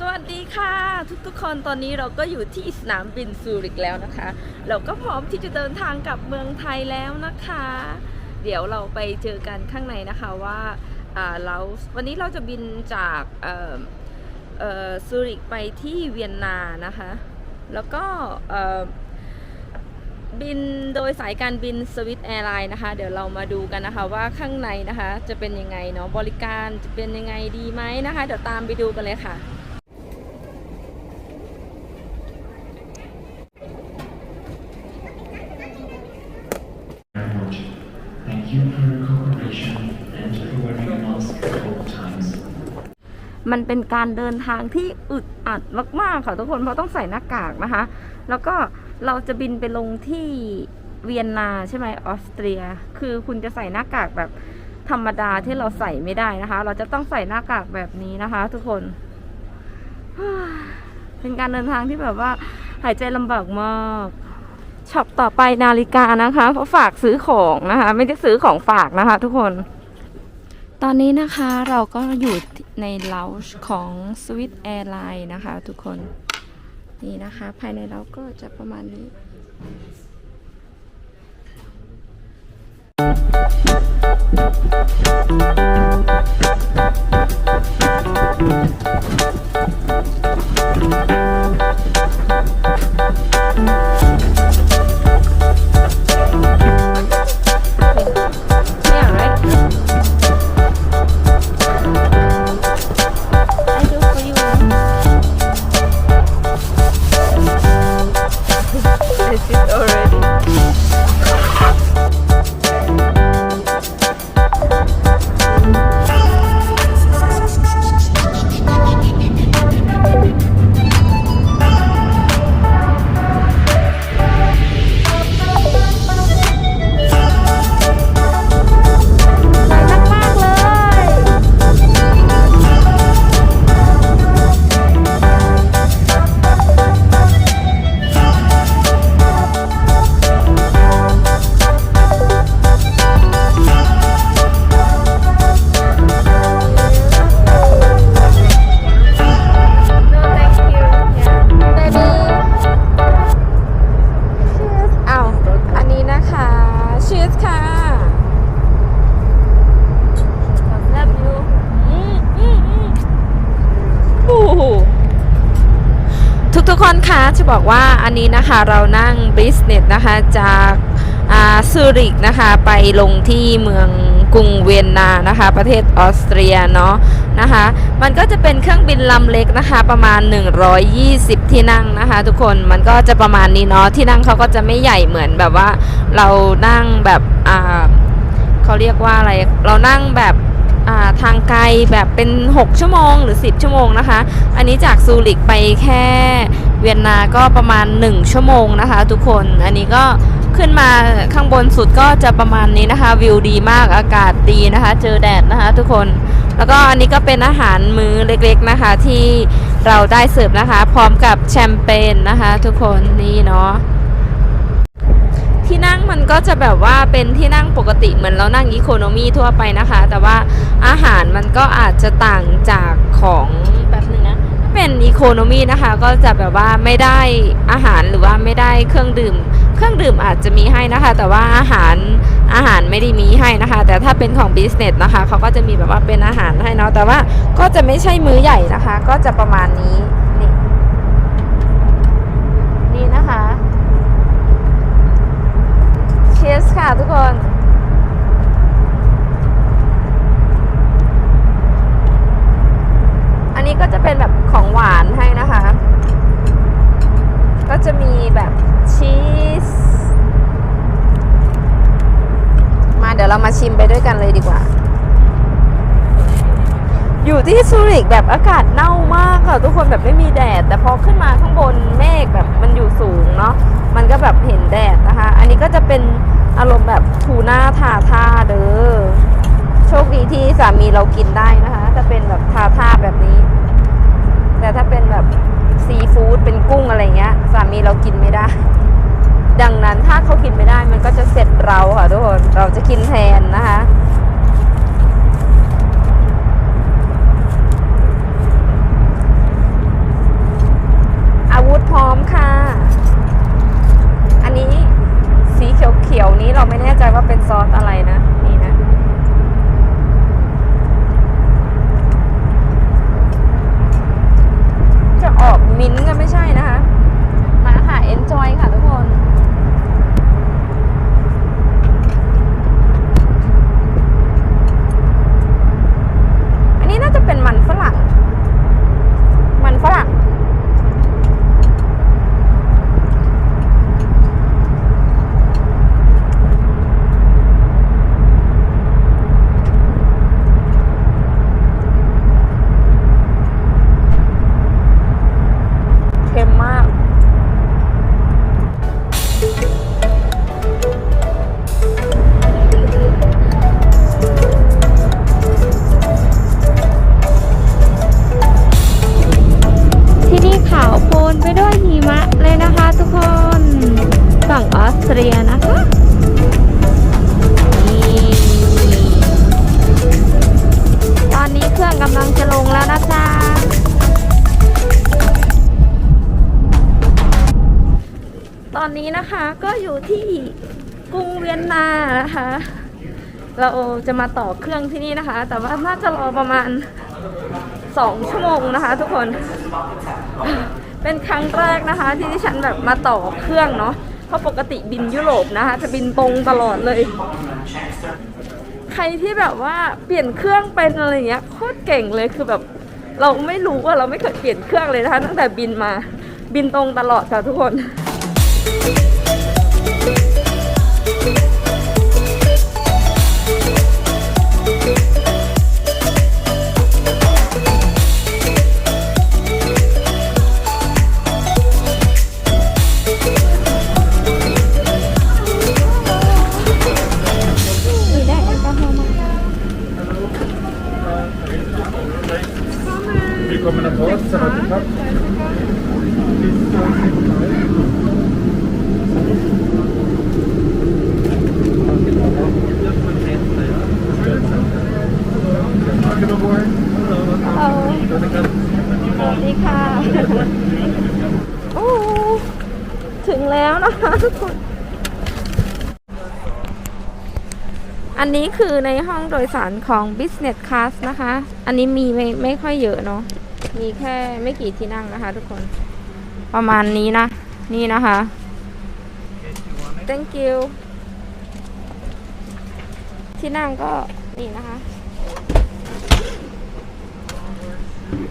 สวัสดีค่ะ ทุกๆ คนตอนนี้เราก็อยู่ที่สนามบินซูริกแล้วนะคะ เราก็พร้อมที่จะเดินทางกลับเมืองไทยแล้วนะคะ เดี๋ยวเราไปเจอกันข้างในนะคะว่าเราวันนี้เราจะบินจากซูริกไปที่เวียนนานะคะ แล้วก็บินโดยสายการบินสวิตแอร์ไลน์นะคะ เดี๋ยวเรามาดูกันนะคะว่าข้างในนะคะจะเป็นยังไงเนาะบริการจะเป็นยังไงดีไหมนะคะ เดี๋ยวตามไปดูกันเลยค่ะ มันเป็นการเดินทางที่อึดอัดมากๆค่ะทุกคนเพราะต้องใส่หน้ากากนะคะ แล้วก็เราจะบินไปลงที่เวียนนาใช่ไหมออสเตรีย คือคุณจะใส่หน้ากากแบบธรรมดาที่เราใส่ไม่ได้นะคะ เราจะต้องใส่หน้ากากแบบนี้นะคะ ทุกคนเป็นการเดินทางที่แบบว่าหายใจลำบากมากช็อปต่อไปนาฬิกานะคะ เพราะฝากซื้อของนะคะ ไม่ได้ซื้อของฝากนะคะ ทุกคน ตอนนี้นะคะเราก็อยู่ในเลาช์ของ Swiss Airline นะคะทุกคน นี่นะคะ ภายในเราก็จะประมาณนี้ บอกว่าอันนี้นะคะเรานั่ง business นะคะจากซูริกนะคะไปลงที่เมืองกรุงเวียนนานะคะ ประเทศออสเตรียเนาะนะคะ มันก็จะเป็นเครื่องบินลำเล็กนะคะประมาณ 120 ที่นั่งนะคะ ทุกคนมันก็จะประมาณนี้เนาะที่นั่งเขาก็จะไม่ใหญ่เหมือนแบบว่าเรานั่งแบบอ่าเขาเรียกว่าอะไรเรานั่งแบบทางไกลแบบเป็น 6 ชั่วโมงหรือ 10 ชั่วโมงนะคะ อันนี้จากซูริกไปแค่ เวียนนาก็ประมาณ 1 ชั่วโมงนะคะ ทุกคนอันนี้ก็ขึ้นมาข้างบนสุดก็จะประมาณนี้นะคะ วิวดีมากอากาศดีนะคะ เจอแดดนะคะ ทุกคนแล้วก็อันนี้ก็เป็นอาหารมื้อเล็กๆนะคะ ที่เราได้เสิร์ฟนะคะ พร้อมกับแชมเปญนะคะ ทุกคนนี่เนาะที่นั่งมันก็จะแบบว่าเป็นที่นั่งปกติเหมือนเรานั่งอีโคโนมีทั่วไปนะคะ แต่ว่าอาหารมันก็อาจจะต่างจากของ เป็นอีโคโนมีนะคะ ก็จะแบบว่าไม่ได้อาหารหรือว่าไม่ได้เครื่องดื่ม เครื่องดื่มอาจจะมีให้นะคะ แต่ว่าอาหารอาหารไม่ได้มีให้นะคะ แต่ถ้าเป็นของบิสเนสนะคะเขาก็จะมีแบบว่าเป็นอาหารให้เนาะแต่ว่าก็จะไม่ใช่มื้อใหญ่นะคะ ก็จะประมาณนี้นี่นี่นะคะเชสค่ะทุกคน อันนี้ก็จะเป็นแบบของหวานให้นะคะ ก็จะมีแบบชีส มาเดี๋ยวเรามาชิมไปด้วยกันเลยดีกว่า อยู่ที่ซูริกแบบอากาศเน่ามากค่ะทุกคนแบบไม่มีแดด แต่พอขึ้นมาข้างบนเมฆแบบมันอยู่สูงเนาะ มันก็แบบเห็นแดดนะคะ อันนี้ก็จะเป็นอารมณ์แบบทูน่าทาท่าเด้อ โชคดีที่สามีเรากินได้นะคะ ถ้าเป็นแบบทาทาแบบนี้ แต่ถ้าเป็นแบบซีฟู้ดเป็นกุ้งอะไรเงี้ย สามีเรากินไม่ได้ ดังนั้นถ้าเขากินไม่ได้มันก็จะเสร็จเราค่ะทุกคนเราจะกินแทนนะคะอาวุธพร้อมค่ะ อันนี้สีเขียวๆนี้เราไม่แน่ใจว่าเป็นซอ ฝั่งออสเตรียนะคะตอนนี้เครื่องกำลังจะลงแล้วนะจ๊ะตอนนี้นะคะก็อยู่ที่กรุงเวียนนานะคะ เราจะมาต่อเครื่องที่นี่นะคะ แต่ว่าน่าจะรอประมาณ2ชั่วโมงนะคะ ทุกคน เป็นครั้งแรกนะคะ ที่ดิฉันแบบมาต่อเครื่องเนาะ เพราะปกติบินยุโรปนะคะ จะบินตรงตลอดเลย ใครที่แบบว่าเปลี่ยนเครื่องเป็นอะไรเงี้ยโคตรเก่งเลยคือแบบเราไม่รู้ว่าเราไม่เคยเปลี่ยนเครื่องเลยนะคะ ตั้งแต่บินมาบินตรงตลอดค่ะทุกคน นี้คือในห้องโดยสารของ Business Class นะคะ อันนี้มีไม่ไม่ค่อยเยอะเนาะ มีแค่ไม่กี่ที่นั่งนะคะทุกคน ประมาณนี้นะ นี่นะคะ thank you ที่นั่งก็นี่นะคะ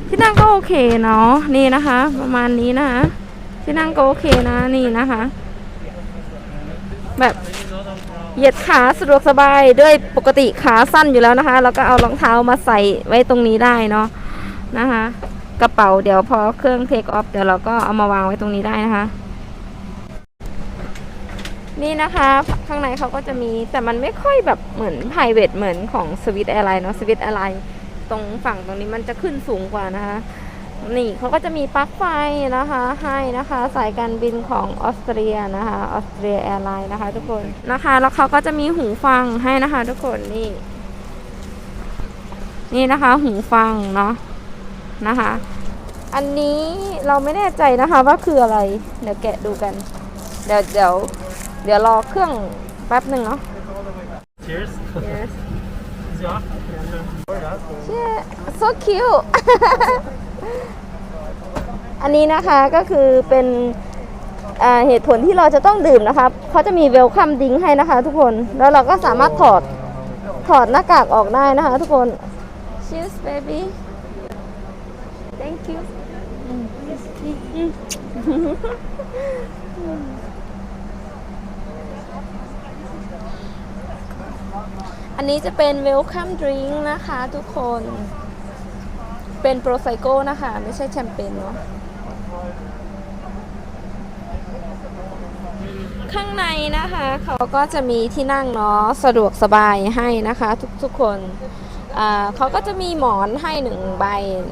ที่นั่งก็โอเคเนาะ นี่นะคะ ประมาณนี้นะคะที่นั่งก็โอเคนะ นี่นะคะ แบบ เหยียดขาสะดวกสบายด้วยปกติขาสั้นอยู่แล้วนะคะ แล้วก็เอารองเท้ามาใส่ไว้ตรงนี้ได้เนาะนะคะ กระเป๋าเดี๋ยวพอเครื่องเทคออฟเดี๋ยวเราก็เอามาวางไว้ตรงนี้ได้นะคะ นี่นะคะข้างในเขาก็จะมีแต่มันไม่ค่อยแบบเหมือน p r i v a t เหมือนของสวิตแอร์ไลน์เนาะสวิตแอร์ไลน์ตรงฝั่งตรงนี้มันจะขึ้นสูงกว่านะคะ นี่เขาก็จะมีปลั๊กไฟนะคะให้นะคะสายการบินของออสเตรียนะคะออสเตรียแอร์ไลน์นะคะทุกคนนะคะ แล้วเขาก็จะมีหูฟังให้นะคะ ทุกคนนี่ นี่นะคะหูฟังเนาะนะคะ อันนี้เราไม่แน่ใจนะคะว่าคืออะไร เดี๋ยวแกะดูกัน เดี๋ยวเดี๋ยวเดี๋ยวรอเครื่องแป๊บหนึ่งเนาะ Cheers. yes Ja. Yeah, so cute อันนี้นะคะก็คือเป็นเหตุผลที่เราจะต้องดื่มนะคะเขาจะมีเวลคัมดิ้งให้นะคะ ทุกคนแล้วเราก็สามารถถอดถอดหน้ากากออกได้นะคะ ทุกคน Cheers baby thank you อันนี้จะเป็น welcome drink นะคะทุกคน เป็นโปรไซโก้นะคะ ไม่ใช่แชมเปญเนาะข้างในนะคะ เขาก็จะมีที่นั่งเนาะสะดวกสบายให้นะคะ ทุกทุกคนเขาก็จะมีหมอนให้หนึ่งใบ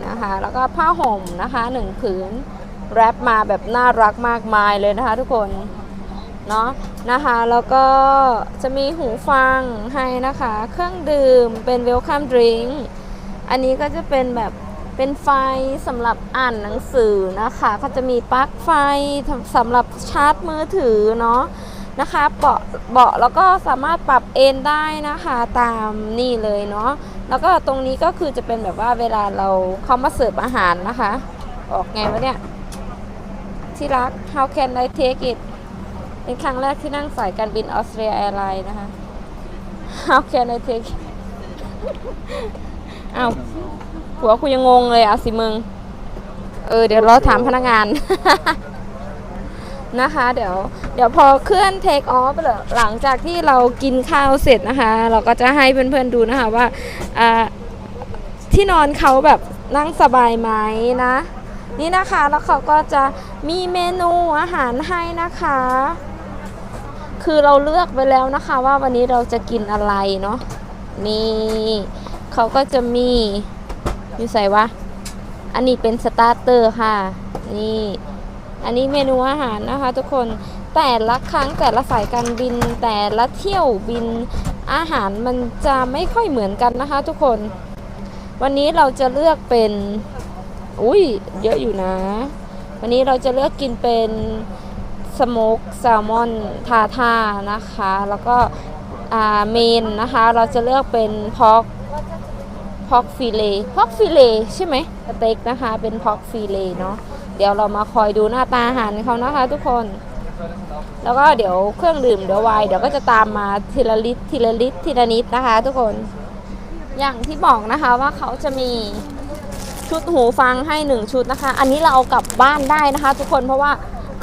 นะคะ แล้วก็ผ้าห่มนะคะหนึ่งผืนแรปมาแบบน่ารักมากมายเลยนะคะทุกคนเนาะนะคะแล้วก็จะมีหูฟังให้นะคะ เครื่องดื่มเป็น welcome drink อันนี้ก็จะเป็นแบบ เป็นไฟสำหรับอ่านหนังสือนะคะก็จะมีปลั๊กไฟสำหรับชาร์จมือถือเนาะนะคะเบาะเบาะแล้วก็สามารถปรับเอนได้นะคะตามนี่เลยเนาะแล้วก็ตรงนี้ก็คือจะเป็นแบบว่าเวลาเราเขามาเสิร์ฟอาหารนะคะ ออกไงวะเนี่ย ที่รัก how can I take it เป็นครั้งแรกที่นั่งสายการบินออสเตรียแอร์ไลน์นะคะ How can I take อ้าว หัวคุยังงงเลยเอาสิมึง เออเดี๋ยวเราถามพนักงาน นะคะ เดี๋ยว เดี๋ยวพอเคลื่อนเทคออฟหลังจากที่เรากินข้าวเสร็จนะคะ เราก็จะให้เพื่อนๆดูนะคะว่าที่นอนเขาแบบนั่งสบายไหมนะ นี่นะคะแล้วเขาก็จะมีเมนูอาหารให้นะคะ คือเราเลือกไปแล้วนะคะ ว่าวันนี้เราจะกินอะไรเนาะนี่เขาก็จะมี อยู่ใส่วะ อันนี้เป็นสตาร์เตอร์ค่ะ นี่ อันนี้เมนูอาหารนะคะ ทุกคน แต่ละครั้งแต่ละสายการบิน แต่ละเที่ยวบินอาหารมันจะไม่ค่อยเหมือนกันนะคะ ทุกคน วันนี้เราจะเลือกเป็น อุ้ยเยอะอยู่นะ วันนี้เราจะเลือกกินเป็นสโมกแซลมอนทาทานะคะ แล้วก็เมนนะคะ เราจะเลือกเป็นพอก พอกฟิเลพอกฟิเลใช่ไหมสเต็กนะคะ เป็นพอกฟิเลเนาะเดี๋ยวเรามาคอยดูหน้าตาอาหารเขานะคะ ทุกคน แล้วก็เดี๋ยวเครื่องดื่มเดี๋ยวไวน์เดี๋ยวก็จะตามมาทีละลิตรทีละลิตรทีละนิดนะคะ ทุกคนอย่างที่บอกนะคะว่าเขาจะมีชุดหูฟังให้หนึ่งชุดนะคะ อันนี้เราเอากลับบ้านได้นะคะ ทุกคนเพราะว่า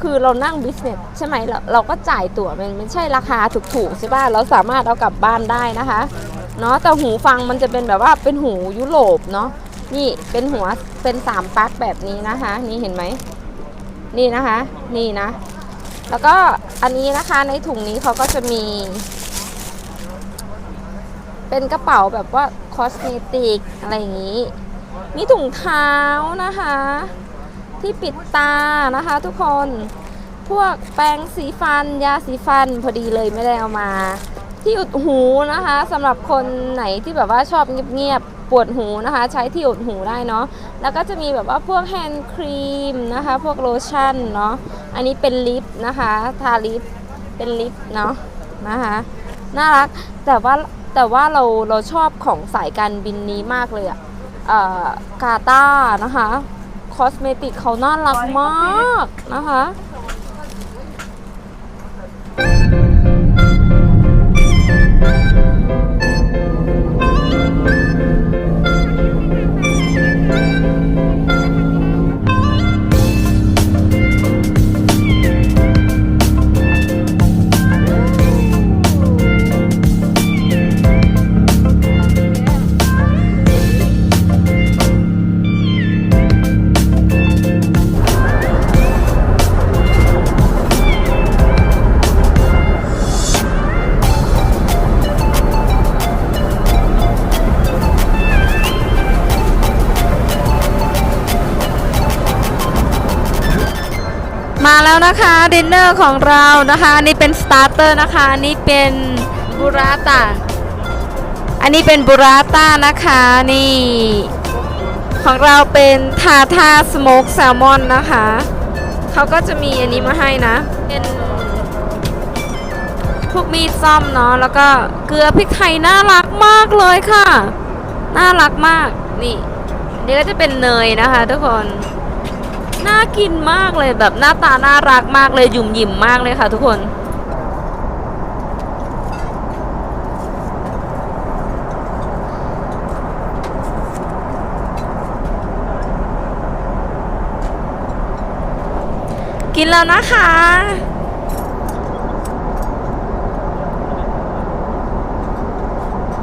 คือเรานั่งบิสเนสใช่ไหมเราเราก็จ่ายตั๋วมันไม่ใช่ราคาถูกๆใช่ป่ะเราสามารถเอากลับบ้านได้นะคะเนาะแต่หูฟังมันจะเป็นแบบว่าเป็นหูยุโรปเนาะนี่เป็นหัวเป็นสามปลั๊กแบบนี้นะคะ นี่เห็นไหมนี่นะคะ นี่นะ แล้วก็อันนี้นะคะในถุงนี้เขาก็จะมี เป็นกระเป๋าแบบว่าคอสเมติกอะไรอย่างนี้ มีถุงเท้านะคะ ที่ปิดตานะคะทุกคน พวกแปรงสีฟัน ยาสีฟันพอดีเลยไม่ได้เอามา ที่อุดหูนะคะสำหรับคนไหนที่แบบว่าชอบเงียบๆปวดหูนะคะ ใช้ที่อุดหูได้เนาะแล้วก็จะมีแบบว่าพวกแฮนด์ครีมนะคะ พวกโลชั่นเนาะอันนี้เป็นลิปนะคะทาลิปเป็นลิปเนาะนะคะน่ารักแต่ว่าแต่ว่าเราเราชอบของสายการบินนี้มากเลยอะอ่อกาตานะคะ คอสเมติกเขาน่ารักมากนะคะ ดินเนอร์ของเรานะคะอันนี่เป็นสตาร์เตอร์นะคะอันนี่เป็นบูราตาอันนี้เป็นบูราตานะคะนี่ของเราเป็นทาทาสโมกแซลมอนนะคะเขาก็จะมีอันนี้มาให้นะเป็นพวกมีดซ่อมเนาะแล้วก็เกลือพริกไทยน่ารักมากเลยค่ะ น่ารักมากนี่อันนี่ก็จะเป็นเนยนะคะทุกคน น่ากินมากเลยแบบหน้าตาน่ารักมากเลยหยุ่มหยิมมากเลยค่ะทุกคนกินแล้วนะคะ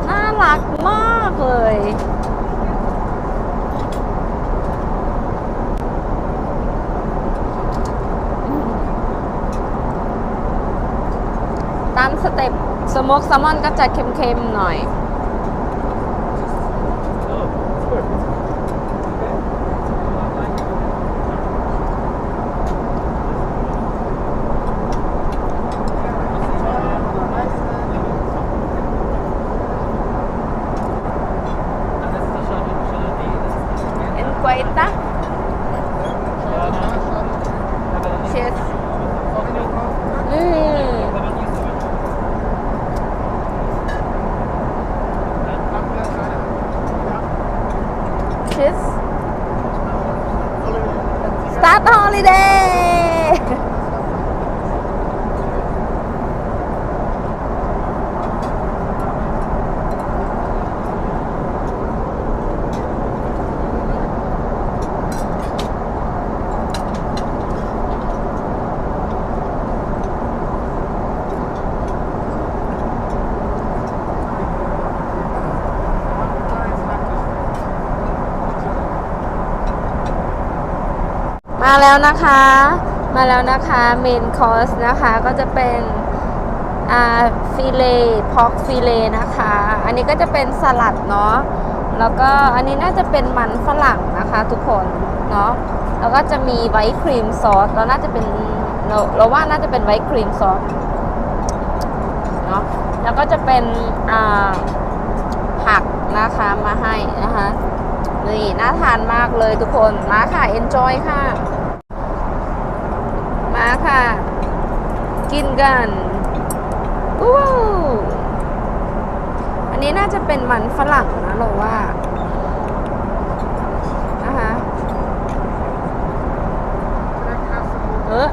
น่ารักมากเลย ตามสเต็ปสโมกแซลมอนก็จะเค็มๆหน่อย Encuesta. Cheers. Mm. Cheers. Start the holiday. มาแล้ว นะคะ มาแล้วนะคะเมนคอร์สนะคะก็จะเป็นอ่าฟิเลพอกฟิเลนะคะ อันนี้ก็จะเป็นสลัดเนาะแล้วก็อันนี้น่าจะเป็นมันฝรั่งนะคะทุกคนเนาะแล้วก็จะมีไวท์ครีมซอสแล้วน่าจะเป็นเราเราว่าน่าจะเป็นไวท์ครีมซอสเนาะแล้วก็จะเป็นอ่าผักนะคะมาให้นะคะนี่น่าทานมากเลยทุกคนมาค่ะ enjoy ค่ะ มาค่ะ กินกันอู้อันนี้น่าจะเป็นมันฝรั่งนะเราว่านะคะเออ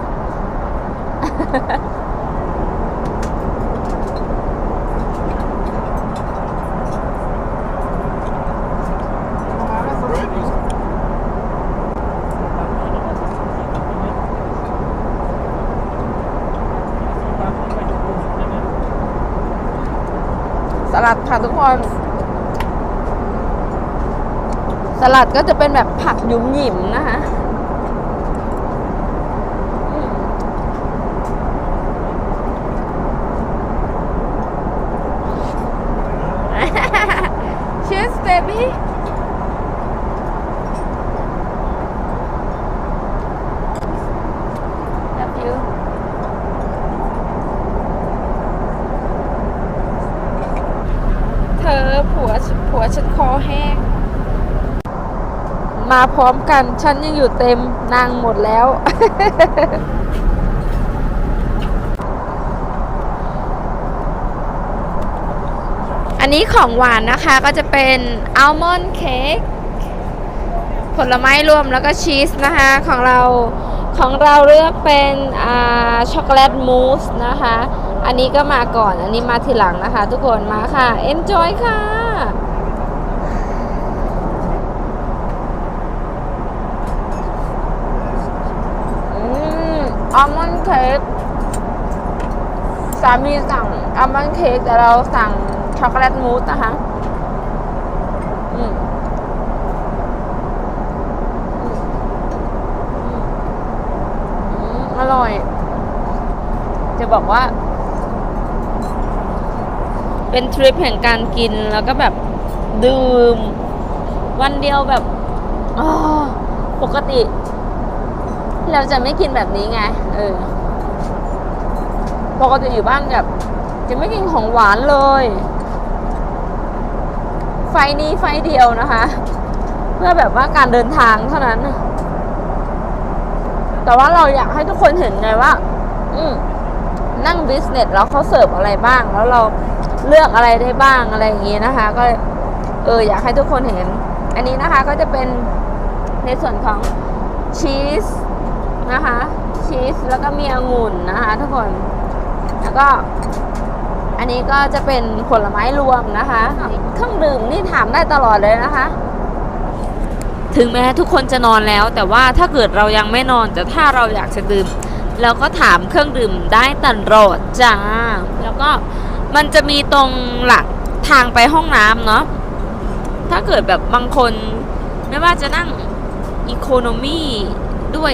ลัดค่ะทุกคน สลัดก็จะเป็นแบบผักหยุมหยิมนะคะอืม Cheers baby Love you เธอผัวผัวฉันคอแห้ง มาพร้อมกัน ฉันยังอยู่เต็มนางหมดแล้ว อันนี้ของหวานนะคะก็จะเป็นอัลมอนด์เค้กผลไม้รวมแล้วก็ชีสนะคะของเราของเราเลือกเป็นอ่าช็อกโกแลตมูสนะคะ อันนี้ก็มาก่อน อันนี้มาทีหลังนะคะทุกคนมาค่ะ enjoy ค่ะ อืม อัลมอนด์เค้กสามีสั่งอัลมอนด์เค้กแต่เราสั่งช็อกโกแลตมูสนะคะอร่อย จะบอกว่า เป็นทริปแห่งการกินแล้วก็แบบดื่ม วันเดียวแบบปกติ เราจะไม่กินแบบนี้ไง เออปกติอยู่บ้านแบบจะไม่กินของหวานเลย ไฟนี้ไฟเดียวนะคะ เพื่อแบบว่าการเดินทางเท่านั้น แต่ว่าเราอยากให้ทุกคนเห็นไงว่า อืนั่งบิสเนสแล้วเขาเสิร์ฟอะไรบ้าง แล้วเราเลือกอะไรได้บ้างอะไรอย่างงี้นะคะ ก็เอออยากให้ทุกคนเห็น อันนี้นะคะก็จะเป็นในส่วนของชีส นะคะ ชีสแล้วก็มีองุ่นนะคะ ทุกคน แล้วก็อันนี้ก็จะเป็นผลไม้รวมนะคะ เครื่องดื่มนี่ถามได้ตลอดเลยนะคะ ถึงแม้ทุกคนจะนอนแล้ว แต่ว่าถ้าเกิดเรายังไม่นอนแต่ถ้าเราอยากจะดื่มเราก็ถามเครื่องดื่มได้ตลอดจ้า แล้วก็มันจะมีตรงหลักทางไปห้องน้ำเนาะ ถ้าเกิดแบบบางคนไม่ว่าจะนั่งอีโคโนมีด้วย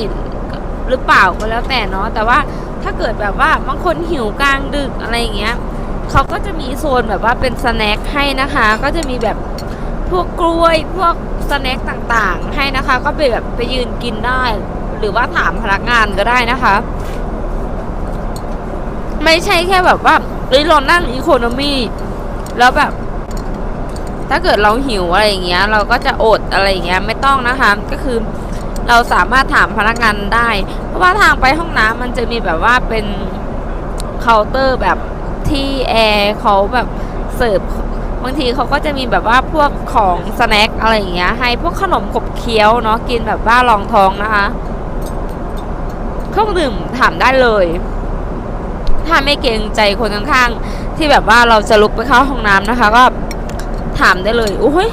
หรือเปล่าก็แล้วแต่เนาะแต่ว่าถ้าเกิดแบบว่าบางคนหิวกลางดึกอะไรอย่างเงี้ยเขาก็จะมีโซนแบบว่าเป็นสแน็คให้นะคะ ก็จะมีแบบพวกกล้วยพวกสแน็คต่างๆ ให้นะคะ ก็ไปแบบไปยืนกินได้ หรือว่าถามพนักงานก็ได้นะคะ ไม่ใช่แค่แบบว่าเอ้ยเรานั่งอีโคโนมีแล้วแบบ ถ้าเกิดเราหิวอะไรอย่างเงี้ย เราก็จะอดอะไรอย่างเงี้ย ไม่ต้องนะคะ ก็คือ เราสามารถถามพนักงานได้ เพราะว่าทางไปห้องน้ำมันจะมีแบบว่าเป็นเคาน์เตอร์แบบที่แอร์เขาแบบเสิร์ฟบางทีเขาก็จะมีแบบว่าพวกของสแน็คอะไรอย่างเงี้ยให้พวกขนมขบเคี้ยวเนาะกินแบบว่ารองท้องนะคะเครื่องดื่มถามได้เลย ถ้าไม่เกรงใจคนข้างๆที่แบบว่าเราจะลุกไปเข้าห้องน้ำนะคะ ก็ถามได้เลยโอ้ย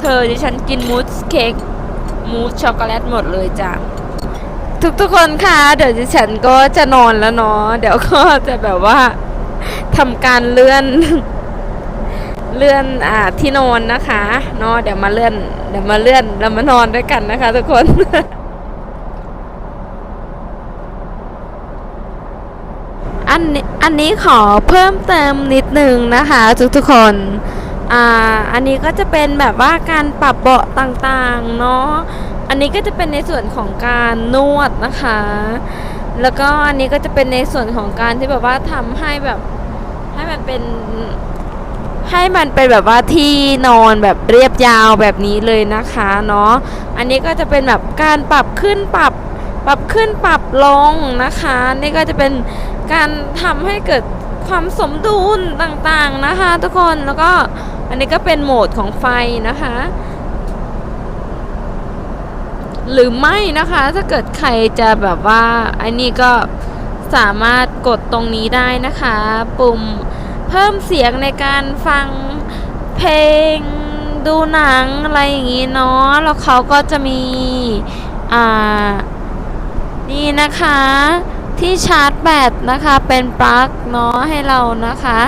เธอดิฉันกินมูสเค้ก มูสช็อกโกแลตหมดเลยจ้ะทุกๆคนคะเดี๋ยวฉันก็จะนอนแล้วเนาะเดี๋ยวก็จะแบบว่าทำการเลื่อน เลื่อนอ่าที่นอนนะคะเนาะเดี๋ยวมาเลื่อน เดี๋ยวมาเลื่อนแล้วมานอนด้วยกันนะคะ ทุกคนอันนี้อันนี้ขอเพิ่มเติมนิดนึงนะคะ ทุกๆคน อ่าอันนี้ก็จะเป็นแบบว่าการปรับเบาะต่างๆเนาะอันนี้ก็จะเป็นในส่วนของการนวดนะคะ แล้วก็อันนี้ก็จะเป็นในส่วนของการที่แบบว่าทำให้แบบให้มันเป็นให้มันเป็นแบบว่าที่นอนแบบเรียบยาวแบบนี้เลยนะคะเนาะ อันนี้ก็จะเป็นแบบการปรับขึ้นปรับปรับขึ้นปรับลงนะคะ นี่ก็จะเป็นการทำให้เกิดความสมดุลต่างๆนะคะ ทุกคนแล้วก็ อันนี้ก็เป็นโหมดของไฟนะคะ หรือไม่นะคะ ถ้าเกิดใครจะแบบว่าอ้นี่ก็สามารถกดตรงนี้ได้นะคะ ปุ่มเพิ่มเสียงในการฟังเพลงดูหนังอะไรอย่างนี้เนาะ แล้วเขาก็จะมี อ่า นี่นะคะ ที่ชาร์จแบตนะคะ เป็นปลั๊กเนาะให้เรานะคะ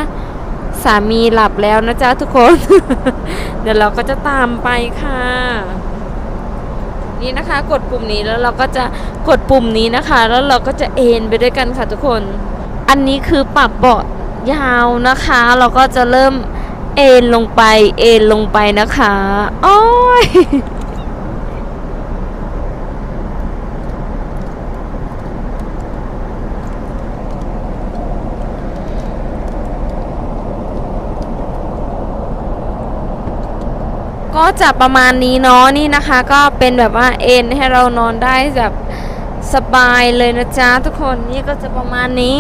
สามีหลับแล้วนะจ๊ะทุกคน เดี๋ยวเราก็จะตามไปค่ะ นี่นะคะ กดปุ่มนี้แล้วเราก็จะกดปุ่มนี้นะคะ แล้วเราก็จะเอนไปด้วยกันค่ะทุกคน อันนี้คือปรับเบาะยาวนะคะ เราก็จะเริ่มเอนลงไป เอนลงไปนะคะ โอ้ย จะประมาณนี้เนาะนี่นะคะก็เป็นแบบว่าเอนให้เรานอนได้แบบสบายเลยนะจ๊ะทุกคนนี่ก็จะประมาณนี้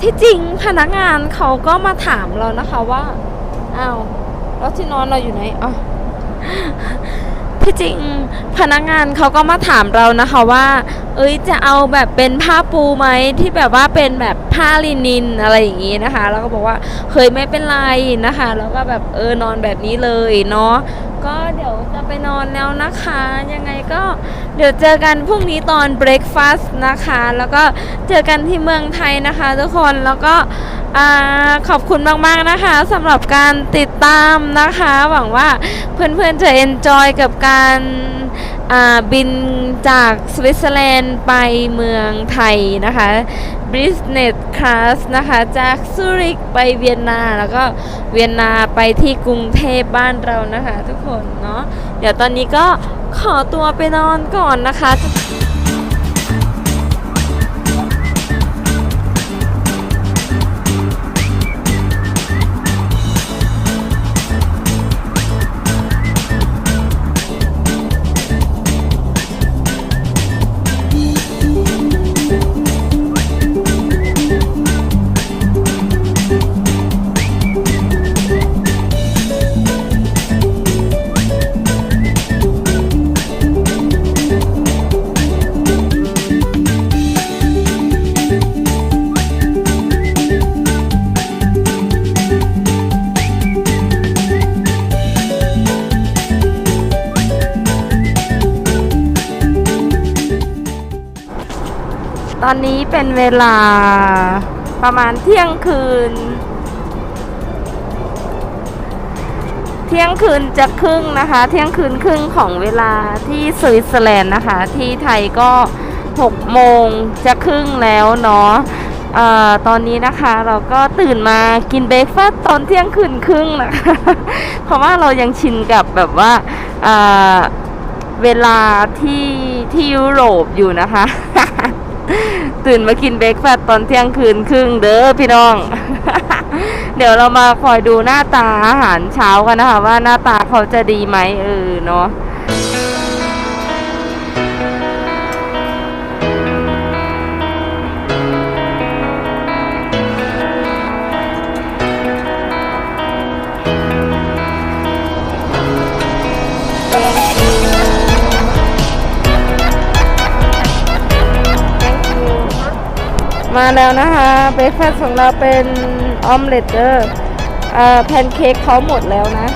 ที่จริงพนักงานเขาก็มาถามเรานะคะว่าอ้าวแล้วที่นอนเราอยู่ไหนอ๋อที่จริงพนักงานเขาก็มาถามเรานะคะว่า เอ้ยจะเอาแบบเป็นผ้าปูไหมที่แบบว่าเป็นแบบผ้าลินินอะไรอย่างงี้นะคะ แล้วก็บอกว่าเคยไม่เป็นไรนะคะ แล้วก็แบบเออนอนแบบนี้เลยเนาะ เดี๋ยวจะไปนอนแล้วนะคะ ยังไงก็เดี๋ยวเจอกันพรุ่งนี้ตอนเบรกฟาสต์นะคะ แล้วก็เจอกันที่เมืองไทยนะคะ ทุกคนแล้วก็ขอบคุณมาก ๆ นะคะสำหรับการติดตามนะคะ หวังว่าเพื่อน ๆ จะเอนจอยกับการบินจากสวิตเซอร์แลนด์ไปเมืองไทยนะคะ Business Class นะคะ จากซูริกไปเวียนนา แล้วก็เวียนนาไปที่กรุงเทพบ้านเรานะคะ ทุกคนเนาะเดี๋ยวตอนนี้ก็ขอตัวไปนอนก่อนนะคะ เป็นเวลาประมาณเที่ยงคืน เที่ยงคืนจะครึ่งนะคะ เที่ยงคืนครึ่งของเวลาที่สวิตเซอร์แลนด์นะคะ ที่ไทยก็6โมงจะครึ่งแล้วเนาะออตอนนี้นะคะเราก็ตื่นมากินเบรกฟาสต์ตอนเที่ยงคืนครึ่งนะคะ เพราะว่าเรายังชินกับแบบว่าเวลาที่ที่ยุโรปอยู่นะคะ ตื่นมากินเบรกฟาสต์ตอนเที่ยงคืนครึ่งเด้อพี่น้อง เดี๋ยวเรามาคอยดูหน้าตาอาหารเช้ากันนะคะ ว่าหน้าตาเขาจะดีไหมเออเนาะ มาแล้วนะคะเบรคฟาสต์ของเราเป็นออมเล็ตเดอร์แพนเค้กเขาหมดแล้วนะ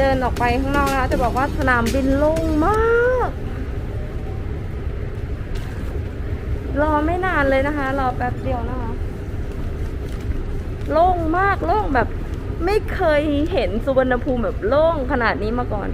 เดินออกไปข้างนอกนะคะจะบอกว่าสนามบินโล่งมาก รอไม่นานเลยนะคะ รอแป๊บเดียวนะคะ โล่งมากโล่งแบบ ไม่เคยเห็นสุวรรณภูมิแบบโล่งขนาดนี้มาก่อน